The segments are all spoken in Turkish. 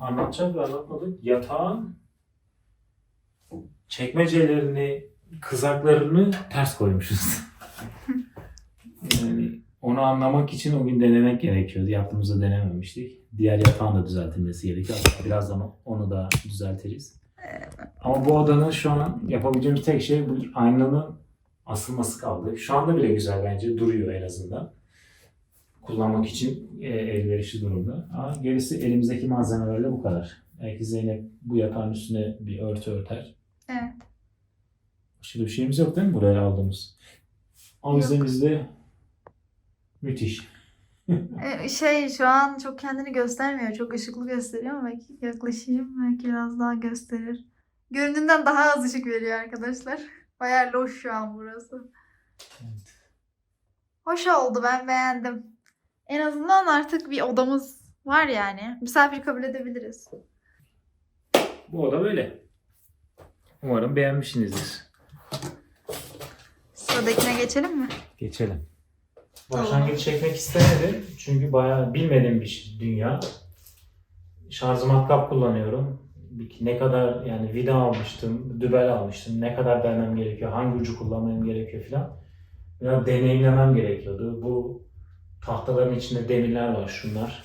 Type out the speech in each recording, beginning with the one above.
anlatacağız da anlatmadık. Yatağın çekmecelerini, kızaklarını ters koymuşuz. yani onu anlamak için o gün denemek gerekiyordu. Yaptığımızda denememiştik. Diğer yatağın da düzeltilmesi gerekiyor. Birazdan onu da düzeltiriz. Ama bu odanın şu an yapabileceğimiz tek şey bu aynanın asılması kaldı. Şu anda bile güzel bence. Duruyor en azından. Kullanmak için e, elverişli durumda. Ama gerisi elimizdeki malzemelerle bu kadar. Belki Zeynep bu yatağın üstüne bir örtü örter. Evet. Başka bir şeyimiz yok değil mi buraya aldığımız? Avizemiz de müthiş. Ee, Şey şu an çok kendini göstermiyor. Çok ışıklı gösteriyor ama belki yaklaşayım. Belki biraz daha gösterir. Göründüğünden daha az ışık veriyor arkadaşlar. Bayağı loş şu an burası. Evet. Hoş oldu ben beğendim. En azından artık bir odamız var yani. Misafir kabul edebiliriz. Bu oda böyle. Umarım beğenmişsinizdir. Sıradakine geçelim mi? Geçelim. Başlangıç çekmek istemedim. Çünkü bayağı bilmediğim bir şey- dünya. Şarj matkap kullanıyorum. Ne kadar yani vida almıştım, dübel almıştım. Ne kadar delmem gerekiyor, hangi ucu kullanmam gerekiyor falan. Biraz deneyimlemem gerekiyordu. Bu tahtaların içinde demirler var şunlar.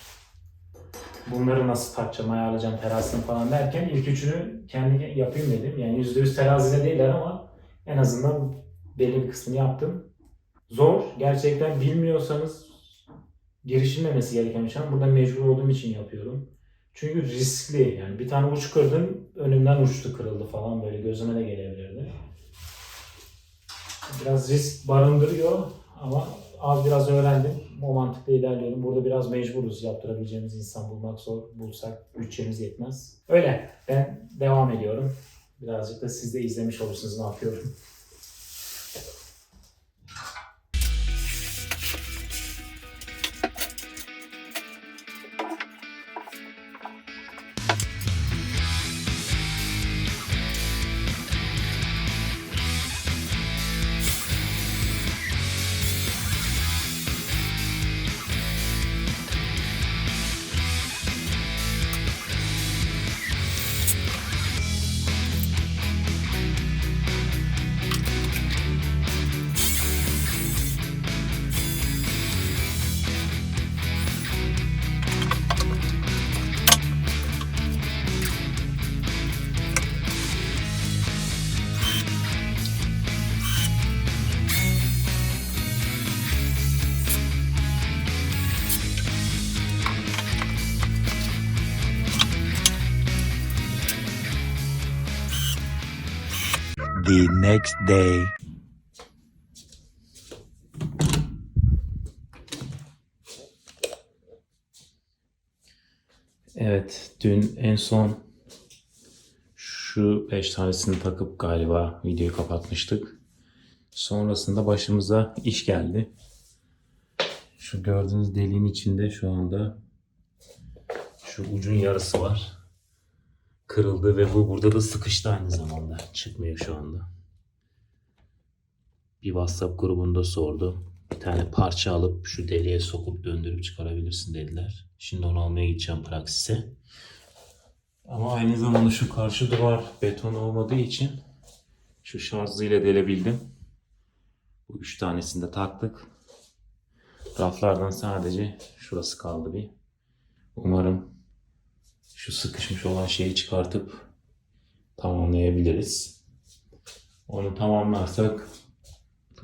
Bunları nasıl takacağım, ayarlayacağım, terasını falan derken ilk üçünü kendi yapayım dedim. Yani %100 terazide değiller ama en azından belli bir kısmını yaptım. Zor. Gerçekten bilmiyorsanız girişilmemesi gereken bir şey burada mecbur olduğum için yapıyorum. Çünkü riskli. Yani bir tane uç kırdım, önümden uçtu kırıldı falan böyle gözüme de gelebilirdi. Biraz risk barındırıyor ama az biraz öğrendim. O mantıkla ilerliyorum. Burada biraz mecburuz. Yaptırabileceğimiz insan bulmak zor. Bulsak bütçemiz yetmez. Öyle. Ben devam ediyorum. Birazcık da siz de izlemiş olursunuz ne yapıyorum. The next day. Evet, dün en son şu 5 tanesini takıp galiba videoyu kapatmıştık. Sonrasında başımıza iş geldi. Şu gördüğünüz deliğin içinde şu anda şu ucun yarısı var. Kırıldı ve bu burada da sıkıştı aynı zamanda. Çıkmıyor şu anda. Bir WhatsApp grubunda sordu. Bir tane parça alıp şu deliğe sokup döndürüp çıkarabilirsin dediler. Şimdi onu almaya gideceğim praksise. Ama aynı zamanda şu karşı duvar beton olmadığı için şu şarjıyla delebildim. Bu üç tanesini de taktık. Raflardan sadece şurası kaldı bir. Umarım şu sıkışmış olan şeyi çıkartıp tamamlayabiliriz. Onu tamamlarsak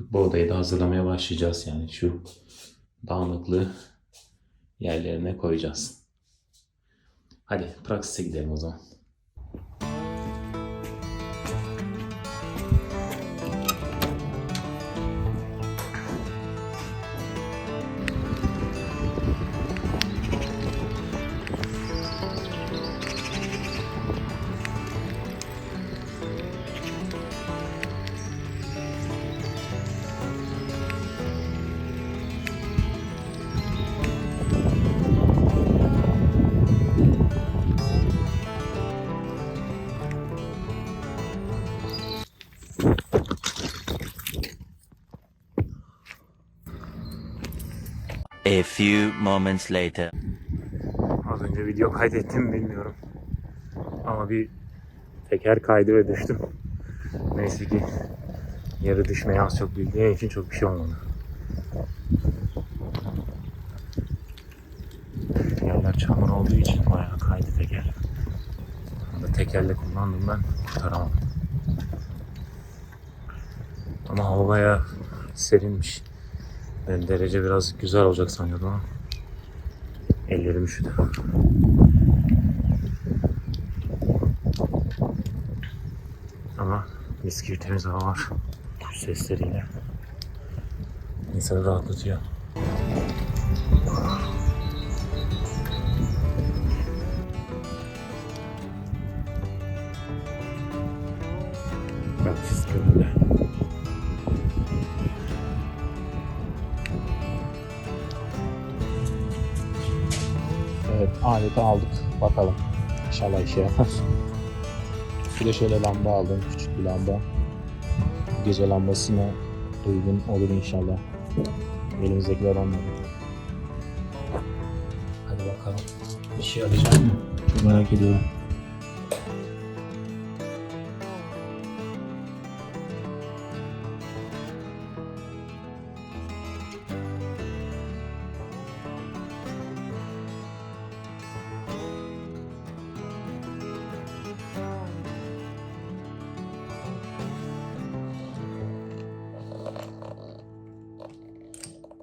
bu odayı da hazırlamaya başlayacağız yani şu dağınıklığı yerlerine koyacağız. Hadi praksise gidelim o zaman. A few moments later. Az önce video kaydettim mi bilmiyorum. Ama bir teker kaydı ve düştüm. Neyse ki yarı düşmeye az çok bildiğim için çok bir şey olmadı. Yerler çamur olduğu için bayağı kaydı teker. Onu tekerle kullandım ben kurtaramadım. Ama hava bayağı serinmiş. Ben derece biraz güzel olacak sanıyordum ama ellerim üşüdü. Ama mis gibi temiz hava var. Kuş sesleriyle. İnsanı rahatlatıyor. Aleti aldık. Bakalım. İnşallah işe yarar. Bir şöyle lamba aldım. Küçük bir lamba. Gece lambasına uygun olur inşallah. Elimizdekiler onlar. Hadi bakalım. Bir şey alacağım? Çok merak ediyorum.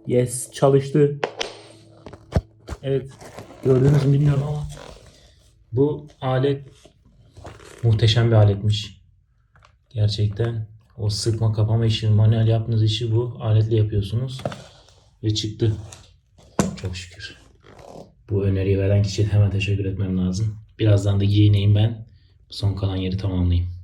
Yes çalıştı. Evet gördünüz mü bilmiyorum ama bu alet muhteşem bir aletmiş. Gerçekten o sıkma kapama işi manuel yaptığınız işi bu aletle yapıyorsunuz ve çıktı. Çok şükür. Bu öneriyi veren kişiye hemen teşekkür etmem lazım. Birazdan da giyineyim ben. Son kalan yeri tamamlayayım.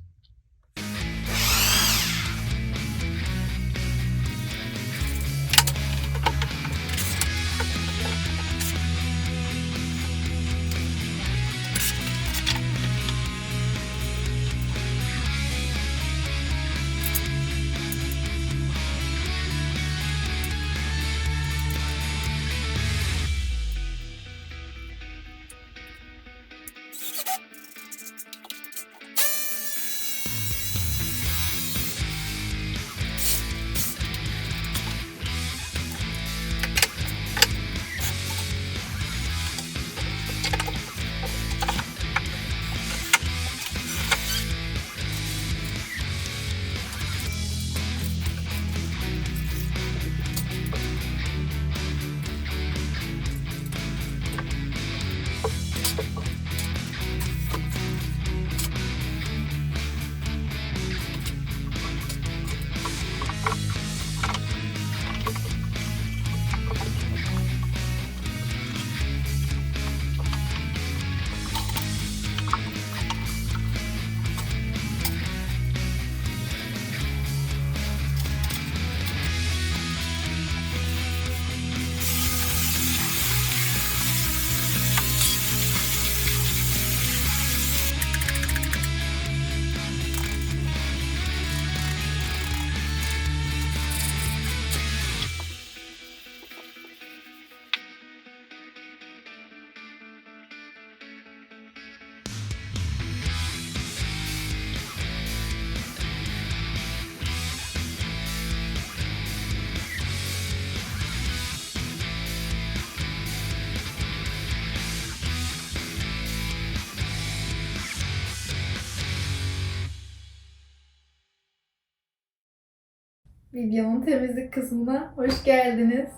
Videomun temizlik kısmına hoş geldiniz.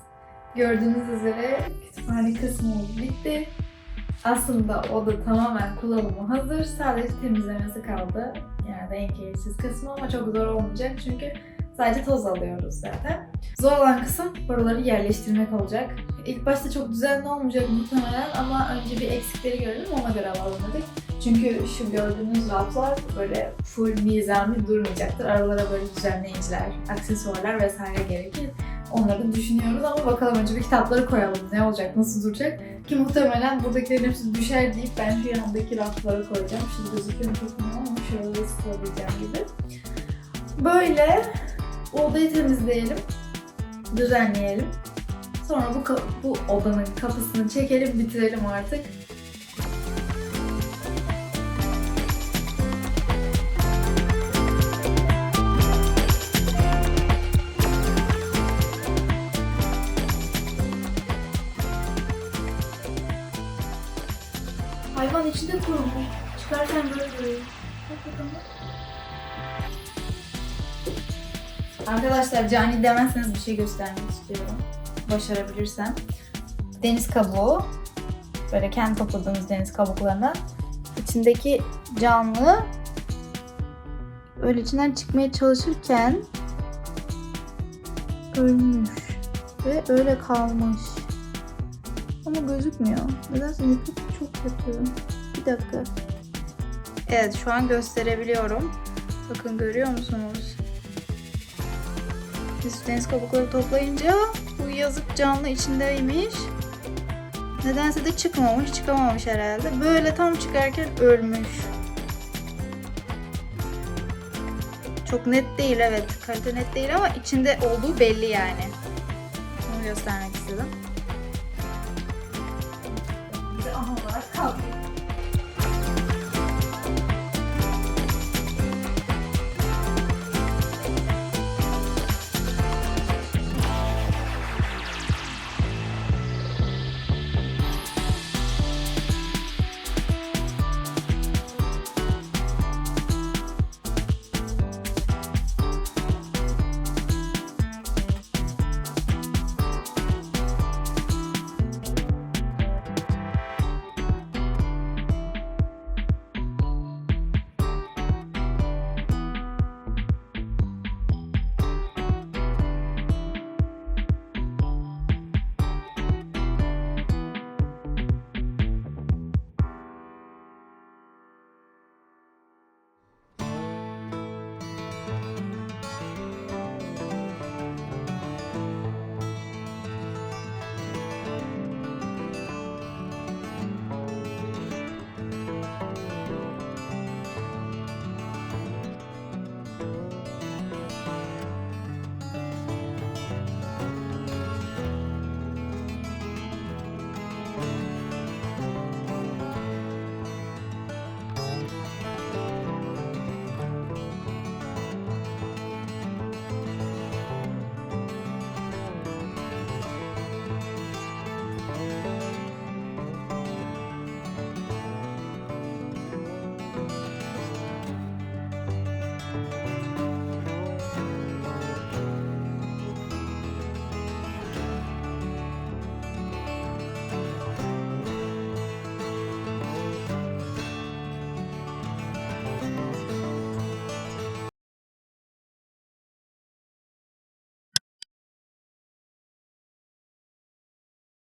Gördüğünüz üzere kütüphane kısmı bitti. Aslında oda tamamen kullanıma hazır. Sadece temizlemesi kaldı. Yani en keyifsiz kısmı ama çok zor olmayacak çünkü sadece toz alıyoruz zaten. Zor olan kısım buraları yerleştirmek olacak. İlk başta çok düzenli olmayacak muhtemelen ama önce bir eksikleri görelim ona göre alalım dedik. Çünkü şu gördüğünüz raflar böyle full nizami durmayacaktır. Aralara böyle düzenleyiciler, aksesuarlar vesaire gerekir. Onları düşünüyoruz ama bakalım önce bir kitapları koyalım. Ne olacak, nasıl duracak? Ki muhtemelen buradakilerin hepsi düşer deyip ben şu yandaki raflara koyacağım. Şimdi gözüküyor mu ama şöyle koyacağım gibi. Böyle odayı temizleyelim, düzenleyelim. Sonra bu, bu odanın kapısını çekelim, bitirelim artık. İçinde kurulmuş. Çıkarken böyle bakalım. Arkadaşlar cani demezseniz bir şey göstermek istiyorum. Başarabilirsem. Deniz kabuğu. Böyle kendi topladığımız deniz kabuklarından. içindeki canlı öyle içinden çıkmaya çalışırken ölmüş. Ve öyle kalmış. Ama gözükmüyor. Nedense YouTube çok kötü. Dakika. Evet şu an gösterebiliyorum. Bakın görüyor musunuz? Biz deniz kabukları toplayınca bu yazık canlı içindeymiş. Nedense de çıkmamış, çıkamamış herhalde. Böyle tam çıkarken ölmüş. Çok net değil evet. Kalite net değil ama içinde olduğu belli yani. Bunu göstermek istedim. Ana olarak kaldı.